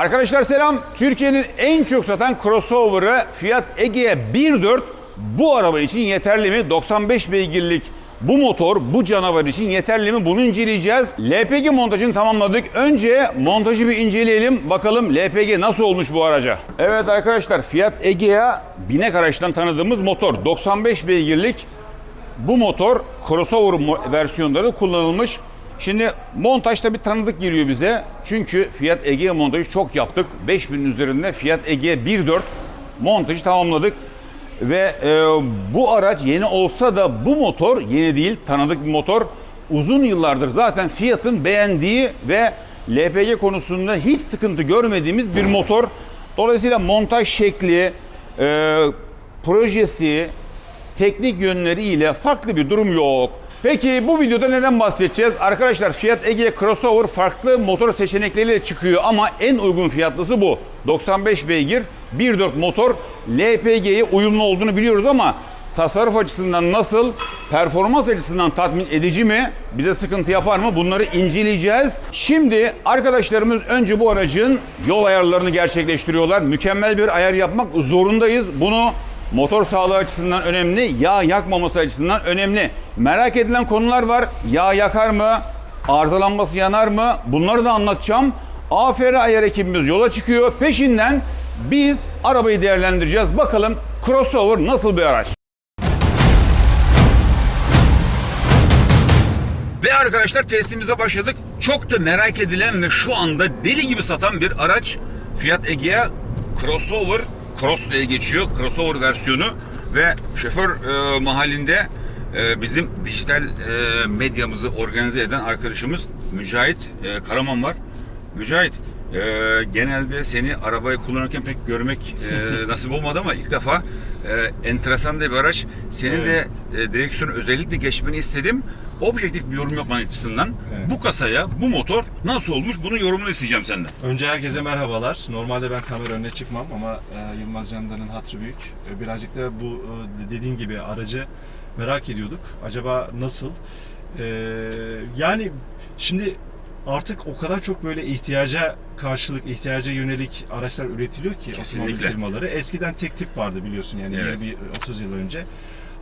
Arkadaşlar selam. Türkiye'nin en çok satan crossover'ı Fiat Egea 1.4 bu araba için yeterli mi? 95 beygirlik bu motor bu canavar için yeterli mi? Bunu inceleyeceğiz. LPG montajını tamamladık. Önce montajı bir inceleyelim. Bakalım LPG nasıl olmuş bu araca? Evet arkadaşlar Fiat Egea binek araçtan tanıdığımız motor. 95 beygirlik bu motor crossover versiyonları kullanılmış. Şimdi montajda bir tanıdık geliyor bize. Çünkü Fiat Egea montajı çok yaptık. 5000 üzerinde Fiat Egea 1.4 montajı tamamladık. Ve e, bu araç yeni olsa da bu motor yeni değil, tanıdık bir motor. Uzun yıllardır zaten Fiat'ın beğendiği ve LPG konusunda hiç sıkıntı görmediğimiz bir motor. Dolayısıyla montaj şekli, e, projesi, teknik yönleriyle farklı bir durum yok. Peki bu videoda neden bahsedeceğiz? Arkadaşlar Fiat Egea Crossover farklı motor seçenekleriyle çıkıyor ama en uygun fiyatlısı bu. 95 beygir 1.4 motor LPG'ye uyumlu olduğunu biliyoruz ama tasarruf açısından nasıl, performans açısından tatmin edici mi, bize sıkıntı yapar mı bunları inceleyeceğiz. Şimdi arkadaşlarımız önce bu aracın yol ayarlarını gerçekleştiriyorlar. Mükemmel bir ayar yapmak zorundayız. Bunu Motor sağlığı açısından önemli, yağ yakmaması açısından önemli. Merak edilen konular var. Yağ yakar mı? Arızalanması yanar mı? Bunları da anlatacağım. AFR ayar ekibimiz yola çıkıyor. Peşinden biz arabayı değerlendireceğiz. Bakalım crossover nasıl bir araç? Ve arkadaşlar testimize başladık. Çok da merak edilen ve şu anda deli gibi satan bir araç Fiat Egea Crossover Cross diye geçiyor. Crossover versiyonu ve şoför e, mahallinde e, bizim dijital e, medyamızı organize eden arkadaşımız Mücahit e, Karaman var. Mücahit e, genelde seni arabayı kullanırken pek görmek e, nasip olmadı ama ilk defa e, enteresan da bir araç. Senin de e, direksiyonu özellikle geçmeni istedim. Objektif bir yorum yapman açısından Evet. bu kasaya, bu motor nasıl olmuş bunun yorumunu isteyeceğim senden. Önce herkese merhabalar. Normalde ben kamera önüne çıkmam ama e, Yılmaz Candan'ın hatırı büyük. E, birazcık da bu e, dediğin gibi aracı merak ediyorduk. Acaba nasıl? E, yani şimdi artık o kadar çok böyle ihtiyaca karşılık, ihtiyaca yönelik araçlar üretiliyor ki Kesinlikle. otomobil firmaları. Eskiden tek tip vardı biliyorsun yani Evet. yine bir 30 yıl önce.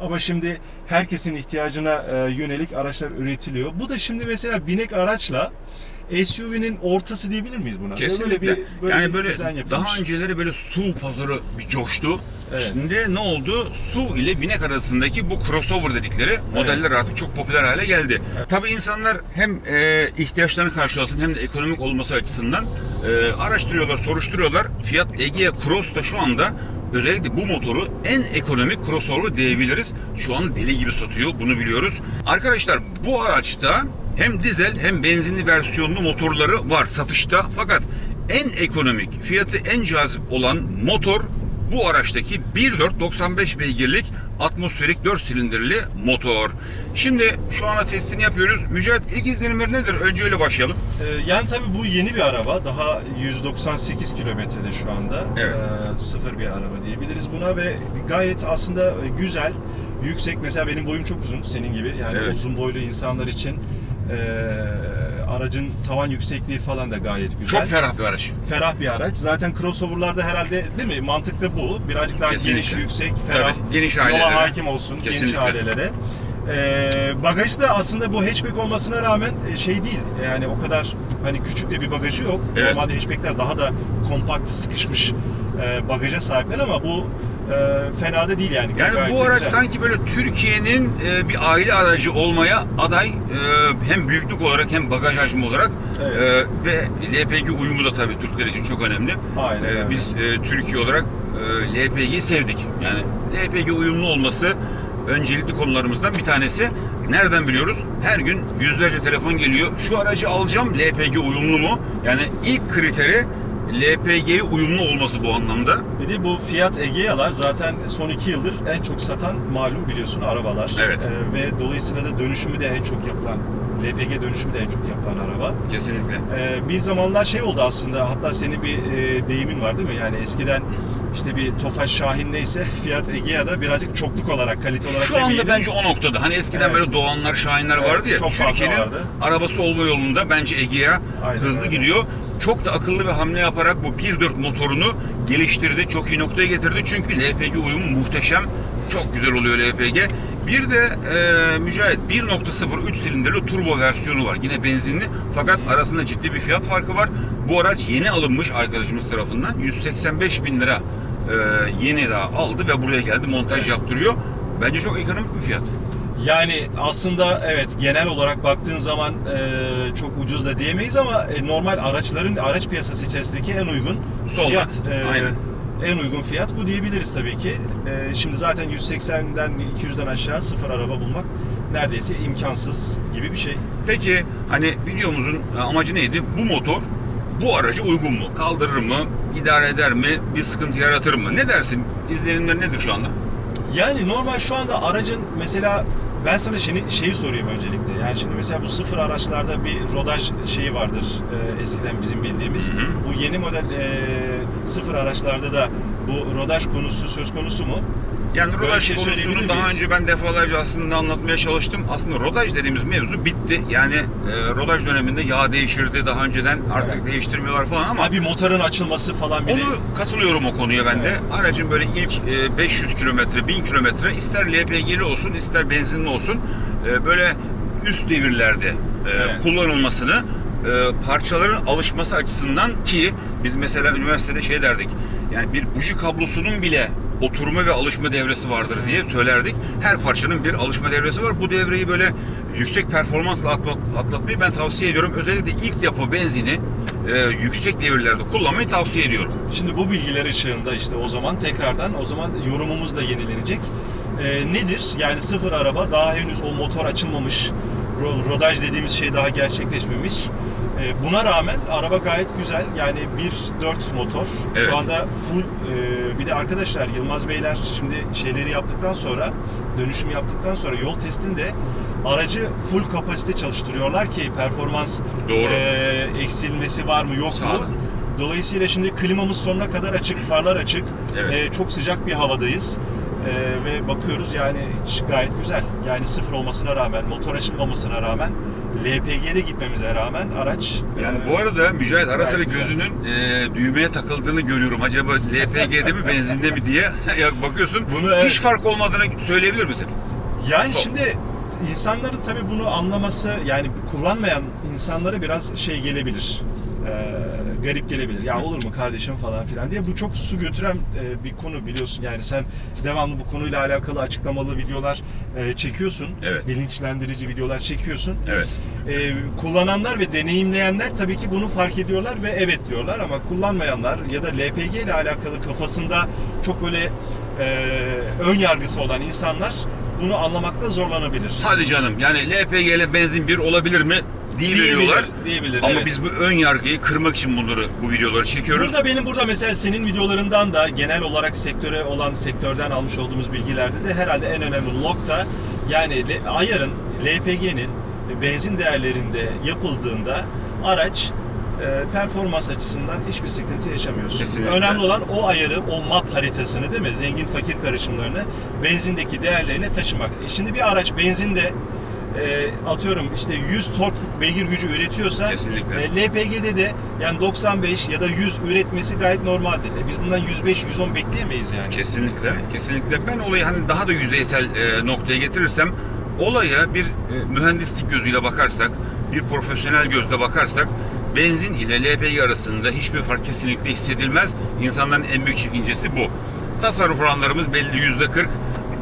Ama şimdi herkesin ihtiyacına e, yönelik araçlar üretiliyor. Bu da şimdi mesela binek araçla SUV'nin ortası diyebilir miyiz buna? Kesinlikle. Böyle bir, böyle yani böyle daha önceleri böyle su pazarı bir coştu. Evet. Şimdi ne oldu? Su ile binek arasındaki bu crossover dedikleri modeller artık çok popüler hale geldi. Tabii insanlar hem e, ihtiyaçlarını karşılasın hem de ekonomik olması açısından e, araştırıyorlar, soruşturuyorlar. Fiat Egea Cross da şu anda özellikle bu motoru en ekonomik crossover diyebiliriz. Şu an deli gibi satıyor bunu biliyoruz. Arkadaşlar bu araçta hem dizel hem benzinli versiyonlu motorları var satışta. Fakat en ekonomik, fiyatı en cazip olan motor bu araçtaki 1.4 95 beygirlik atmosferik 4 silindirli motor. Şimdi şu anda testini yapıyoruz. Mücahit ilk izlenimleri nedir? Önce öyle başlayalım. Ee, yani tabii bu yeni bir araba. Daha 198 kilometrede şu anda. Evet. Ee, sıfır bir araba diyebiliriz buna ve gayet aslında güzel, yüksek. Mesela benim boyum çok uzun senin gibi. Yani Evet. uzun boylu insanlar için e, aracın tavan yüksekliği falan da gayet güzel. Çok ferah bir araç. ferah bir araç. Zaten crossover'larda herhalde değil mi? Mantıklı bu. Birazcık daha Kesinlikle. geniş, yüksek, ferah. Tabii, geniş ailelere. Yola hakim olsun, geniş Kesinlikle. ailelere. Ee, bagajı da aslında bu hatchback olmasına rağmen e, şey değil. Yani o kadar hani küçük de bir bagajı yok. Evet. Normalde hatchbackler daha da kompakt, sıkışmış e, bagaja sahipler ama bu e, fena da değil yani. Yani Gayet bu de araç güzel. sanki böyle Türkiye'nin e, bir aile aracı olmaya aday e, hem büyüklük olarak hem bagaj hacmi olarak Evet. e, ve LPG uyumu da tabii Türkler için çok önemli. Aynen E, öyle. biz e, Türkiye olarak e, LPG'yi sevdik. Yani LPG uyumlu olması öncelikli konularımızdan bir tanesi. Nereden biliyoruz? Her gün yüzlerce telefon geliyor. Şu aracı alacağım LPG uyumlu mu? Yani ilk kriteri LPG'ye uyumlu olması bu anlamda. Bir de bu Fiat Egea'lar zaten son iki yıldır en çok satan malum biliyorsun arabalar. Evet. Ee, ve dolayısıyla da dönüşümü de en çok yapılan, LPG dönüşümü de en çok yapılan araba. Kesinlikle. Ee, bir zamanlar şey oldu aslında, hatta senin bir e, deyimin var değil mi? Yani eskiden işte bir Tofaş Şahin neyse Fiat Egea'da birazcık çokluk olarak, kalite olarak Şu anda bence o noktada. Hani eskiden Evet. böyle Doğanlar, Şahinler Evet, vardı ya. çok fazla Türkiye'nin vardı. arabası olma yolunda bence Egea Aynen hızlı öyle. gidiyor. çok da akıllı bir hamle yaparak bu 1.4 motorunu geliştirdi. Çok iyi noktaya getirdi. Çünkü LPG uyumu muhteşem. Çok güzel oluyor LPG. Bir de e, Mücahit 1.0 3 silindirli turbo versiyonu var. Yine benzinli fakat arasında ciddi bir fiyat farkı var. Bu araç yeni alınmış arkadaşımız tarafından. 185 bin lira e, yeni daha aldı ve buraya geldi montaj yaptırıyor. Bence çok ekonomik bir fiyat. Yani aslında evet genel olarak baktığın zaman e, çok ucuz da diyemeyiz ama e, normal araçların araç piyasası içerisindeki en uygun Solda, fiyat e, aynen. en uygun fiyat bu diyebiliriz tabii ki. E, şimdi zaten 180'den 200'den aşağı sıfır araba bulmak neredeyse imkansız gibi bir şey. Peki hani videomuzun amacı neydi? Bu motor bu araca uygun mu? Kaldırır mı? İdare eder mi? Bir sıkıntı yaratır mı? Ne dersin? İzlenimler nedir şu anda? Yani normal şu anda aracın mesela ben sana şimdi şeyi sorayım öncelikle. Yani şimdi mesela bu sıfır araçlarda bir rodaj şeyi vardır. e, eskiden bizim bildiğimiz. Hı hı. Bu yeni model e, sıfır araçlarda da bu rodaj konusu söz konusu mu? Yani rodaj şey konusunu daha önce ben defalarca aslında anlatmaya çalıştım. Aslında rodaj dediğimiz mevzu bitti. Yani e, rodaj döneminde yağ değişirdi. Daha önceden artık değiştirmiyorlar falan ama bir motorun açılması falan bile. Onu katılıyorum o konuya ben de. Aracın böyle ilk e, 500 kilometre, 1000 kilometre ister LPG'li olsun ister benzinli olsun e, böyle üst devirlerde e, Evet. kullanılmasını e, parçaların alışması açısından ki biz mesela üniversitede şey derdik. Yani bir buji kablosunun bile oturma ve alışma devresi vardır diye söylerdik. Her parçanın bir alışma devresi var. Bu devreyi böyle yüksek performansla atlat- atlatmayı ben tavsiye ediyorum. Özellikle ilk depo benzini e, yüksek devirlerde kullanmayı tavsiye ediyorum. Şimdi bu bilgiler ışığında işte o zaman tekrardan o zaman yorumumuz da yenilenecek. Ee, nedir? Yani sıfır araba daha henüz o motor açılmamış. ro- Rodaj dediğimiz şey daha gerçekleşmemiş. Ee, buna rağmen araba gayet güzel. Yani 1.4 motor. Evet. Şu anda full e, bir de arkadaşlar Yılmaz Beyler şimdi şeyleri yaptıktan sonra dönüşüm yaptıktan sonra yol testinde aracı full kapasite çalıştırıyorlar ki performans Doğru. e, eksilmesi var mı yok Sağ mu? olun. Dolayısıyla şimdi klimamız sonuna kadar açık, farlar açık. Evet. Ee, çok sıcak bir havadayız. Ee, ve bakıyoruz yani gayet güzel. Yani sıfır olmasına rağmen, motor açılmamasına rağmen, LPG'de gitmemize rağmen araç Yani e, bu arada Mücahit ara sıra gözünün e, düğmeye takıldığını görüyorum. Acaba LPG'de mi benzinde mi diye bakıyorsun. Bunu evet. Hiç fark olmadığını söyleyebilir misin? Yani Son. şimdi insanların tabii bunu anlaması yani kullanmayan insanlara biraz şey gelebilir. Ee, garip gelebilir. Ya olur mu kardeşim falan filan diye. Bu çok su götüren e, bir konu biliyorsun. Yani sen devamlı bu konuyla alakalı açıklamalı videolar e, çekiyorsun. Evet. Bilinçlendirici videolar çekiyorsun. Evet. Ee, kullananlar ve deneyimleyenler tabii ki bunu fark ediyorlar ve evet diyorlar ama kullanmayanlar ya da LPG ile alakalı kafasında çok böyle e, ön yargısı olan insanlar bunu anlamakta zorlanabilir. Hadi canım yani LPG ile benzin bir olabilir mi? Diye veriyorlar. Diyebilir. Ama evet. biz bu ön yargıyı kırmak için bunları bu videoları çekiyoruz. Burada benim burada mesela senin videolarından da genel olarak sektöre olan sektörden almış olduğumuz bilgilerde de herhalde en önemli nokta yani ayarın LPG'nin benzin değerlerinde yapıldığında araç e, performans açısından hiçbir sıkıntı yaşamıyorsun. Kesinlikle. Önemli olan o ayarı, o map haritasını değil mi? Zengin fakir karışımlarını benzindeki değerlerine taşımak. E şimdi bir araç benzinde e, atıyorum işte 100 tork beygir gücü üretiyorsa Kesinlikle. e, LPG'de de yani 95 ya da 100 üretmesi gayet normaldir. E biz bundan 105-110 bekleyemeyiz yani. Kesinlikle, kesinlikle. Ben olayı hani daha da yüzeysel e, noktaya getirirsem, olaya bir e, mühendislik gözüyle bakarsak, bir profesyonel gözle bakarsak, benzin ile LPG arasında hiçbir fark kesinlikle hissedilmez. İnsanların en büyük çekincesi bu. Tasarruf oranlarımız belli yüzde 40.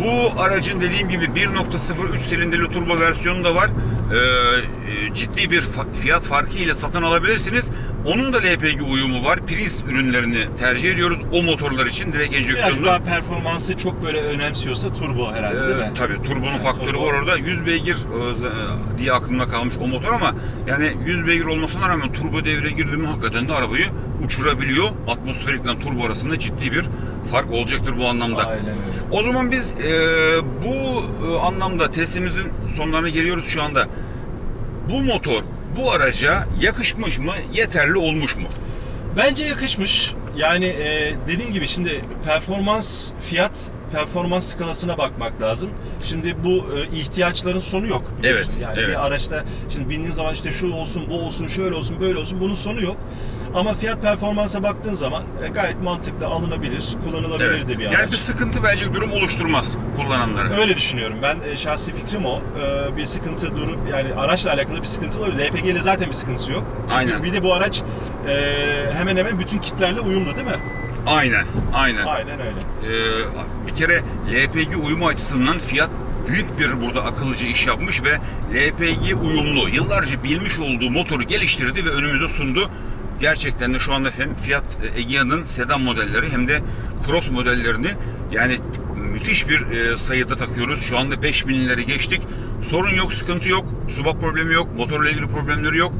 Bu aracın dediğim gibi 1.03 silindirli turbo versiyonu da var. Ee, e, ciddi bir fiyat farkı ile satın alabilirsiniz. Onun da LPG uyumu var. Prius ürünlerini tercih ediyoruz. O motorlar için direkt Biraz enjeksiyonlu. daha performansı çok böyle önemsiyorsa turbo herhalde değil mi? Ee, tabii turbonun Yani faktörü turbo. var orada. 100 beygir e, diye aklımda kalmış o motor ama yani 100 beygir olmasına rağmen turbo devre girdi mi hakikaten de arabayı uçurabiliyor. Atmosferikle turbo arasında ciddi bir fark olacaktır bu anlamda. Aynen öyle. O zaman biz e, bu e, anlamda testimizin sonlarına geliyoruz şu anda. Bu motor bu araca yakışmış mı, yeterli olmuş mu? Bence yakışmış. Yani e, dediğim gibi şimdi performans, fiyat performans skalasına bakmak lazım. Şimdi bu e, ihtiyaçların sonu yok. Evet, yani evet. bir araçta şimdi bindiğin zaman işte şu olsun, bu olsun, şöyle olsun, böyle olsun bunun sonu yok. Ama fiyat performansa baktığın zaman e, gayet mantıklı, alınabilir, kullanılabilir Evet. de bir araç. Yani bir sıkıntı bence durum oluşturmaz kullananlara. Öyle düşünüyorum. Ben e, şahsi fikrim o. E, bir sıkıntı durum yani araçla alakalı bir sıkıntı olabilir. LPG ile zaten bir sıkıntısı yok. Çünkü Aynen. bir de bu araç e, hemen hemen bütün kitlerle uyumlu değil mi? Aynen, aynen. Aynen öyle. Ee, bir kere LPG uyumu açısından Fiat büyük bir burada akıllıca iş yapmış ve LPG uyumlu, yıllarca bilmiş olduğu motoru geliştirdi ve önümüze sundu. Gerçekten de şu anda hem Fiat Egea'nın sedan modelleri hem de Cross modellerini yani müthiş bir e, sayıda takıyoruz. Şu anda 5000'leri geçtik. Sorun yok, sıkıntı yok. Subak problemi yok, motorla ilgili problemleri yok.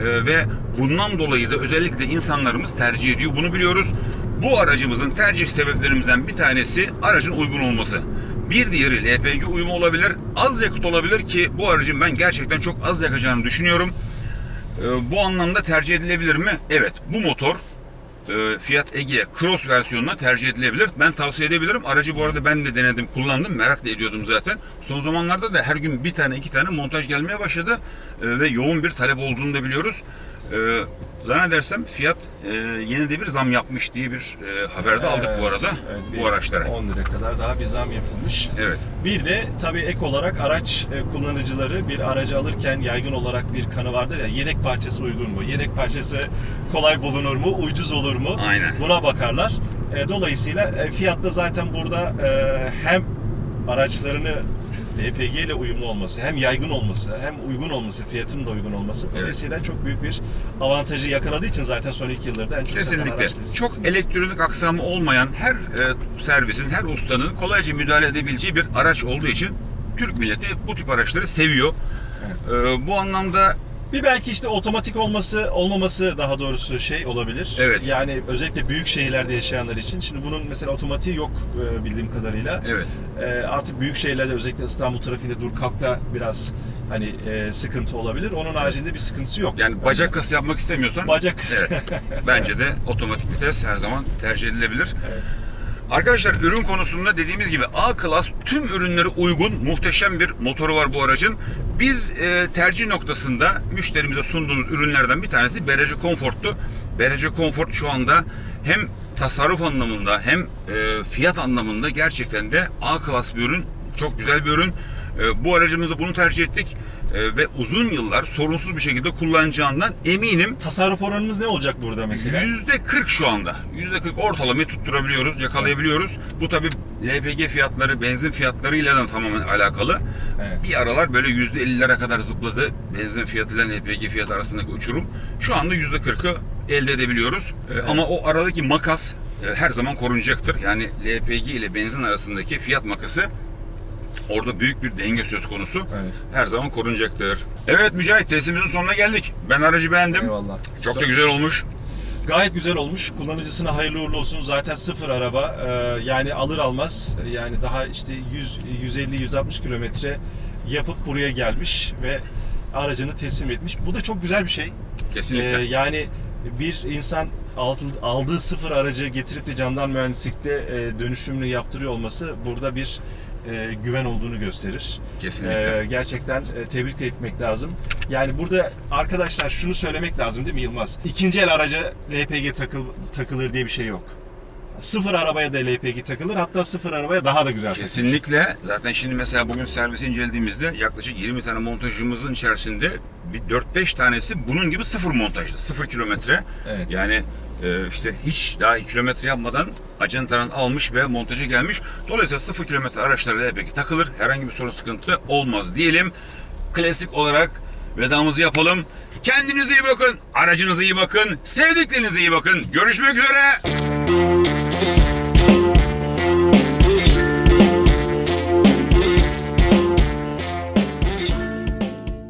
E, ve bundan dolayı da özellikle insanlarımız tercih ediyor. Bunu biliyoruz. Bu aracımızın tercih sebeplerimizden bir tanesi aracın uygun olması. Bir diğeri LPG uyumu olabilir, az yakıt olabilir ki bu aracın ben gerçekten çok az yakacağını düşünüyorum. Ee, Bu anlamda tercih edilebilir mi? Evet. Bu motor e, Fiat Egea Cross versiyonuna tercih edilebilir. Ben tavsiye edebilirim. Aracı bu arada ben de denedim, kullandım. Merak da ediyordum zaten. Son zamanlarda da her gün bir tane, iki tane montaj gelmeye başladı. E, Ve yoğun bir talep olduğunu da biliyoruz. E, Zannedersem Fiat e, yeni de bir zam yapmış diye bir e, haber de aldık bu Evet, arada evet, bu araçlara. 10 lira kadar daha bir zam yapılmış. Evet. Bir de tabii ek olarak araç e, kullanıcıları bir aracı alırken yaygın olarak bir kanı vardır ya yedek parçası uygun mu? Yedek parçası kolay bulunur mu? Ucuz olur mu? Aynen. Buna bakarlar. E, Dolayısıyla e, fiyatta zaten burada e, hem araçlarını LPG ile uyumlu olması, hem yaygın olması, hem uygun olması, fiyatının da uygun olması. Dolayısıyla çok büyük bir avantajı yakaladığı için zaten son iki yıllarda en çok satan Kesinlikle. araç Çok elektronik aksamı olmayan her e, servisin, her ustanın kolayca müdahale edebileceği bir araç olduğu için Türk milleti bu tip araçları seviyor. E, bu anlamda Bir belki işte otomatik olması olmaması daha doğrusu şey olabilir. Evet. Yani özellikle büyük şehirlerde yaşayanlar için. Şimdi bunun mesela otomatiği yok e, bildiğim kadarıyla. evet E, artık büyük şehirlerde özellikle İstanbul trafiğinde dur kalkta biraz hani e, sıkıntı olabilir. Onun haricinde bir sıkıntısı yok. yani bacak kası yapmak istemiyorsan bacak kası. Evet. bence de otomatik vites her zaman tercih edilebilir. Arkadaşlar ürün konusunda dediğimiz gibi A klas tüm ürünlere uygun muhteşem bir motoru var bu aracın. Biz e, tercih noktasında müşterimize sunduğumuz ürünlerden bir tanesi Berece Comfort'tu. Berece Comfort şu anda hem tasarruf anlamında hem e, fiyat anlamında gerçekten de A klas bir ürün. Çok güzel bir ürün. E, bu aracımızda bunu tercih ettik E, ve uzun yıllar sorunsuz bir şekilde kullanacağından eminim. Tasarruf oranımız ne olacak burada mesela? Yüzde 40 şu anda. Yüzde 40 ortalamayı tutturabiliyoruz, yakalayabiliyoruz. Bu tabi LPG fiyatları, benzin fiyatlarıyla da tamamen alakalı. Evet. Bir aralar böyle yüzde 50'lere kadar zıpladı benzin fiyatı ile LPG fiyatı arasındaki uçurum. Şu anda yüzde 40'ı elde edebiliyoruz. Ee, Ama o aradaki makas e, her zaman korunacaktır. Yani LPG ile benzin arasındaki fiyat makası Orada büyük bir denge söz konusu. Evet. Her zaman korunacaktır. Evet Mücahit testimizin sonuna geldik. Ben aracı beğendim. Eyvallah. Çok da güzel olmuş. Gayet güzel olmuş. Kullanıcısına hayırlı uğurlu olsun. Zaten sıfır araba. Ee, yani alır almaz yani daha işte 100 150 160 kilometre yapıp buraya gelmiş ve aracını teslim etmiş. Bu da çok güzel bir şey. Kesinlikle. Ee, yani bir insan aldı- aldığı sıfır aracı getirip de candan mühendislikte e, dönüşümünü yaptırıyor olması burada bir e, güven olduğunu gösterir. Kesinlikle. Ee, gerçekten e, tebrik etmek lazım. Yani burada arkadaşlar şunu söylemek lazım değil mi Yılmaz? İkinci el araca LPG takıl, takılır diye bir şey yok. Sıfır arabaya da LPG takılır hatta sıfır arabaya daha da güzel takılır. Kesinlikle. Zaten şimdi mesela bugün servisi incelediğimizde yaklaşık 20 tane montajımızın içerisinde bir 4-5 tanesi bunun gibi sıfır montajlı. Sıfır kilometre. Evet. Yani e, işte hiç daha kilometre yapmadan ajantadan almış ve montaja gelmiş. Dolayısıyla sıfır kilometre araçlara LPG takılır. Herhangi bir sorun sıkıntı olmaz diyelim. Klasik olarak vedamızı yapalım. Kendinize iyi bakın. Aracınıza iyi bakın. Sevdiklerinize iyi bakın. Görüşmek üzere.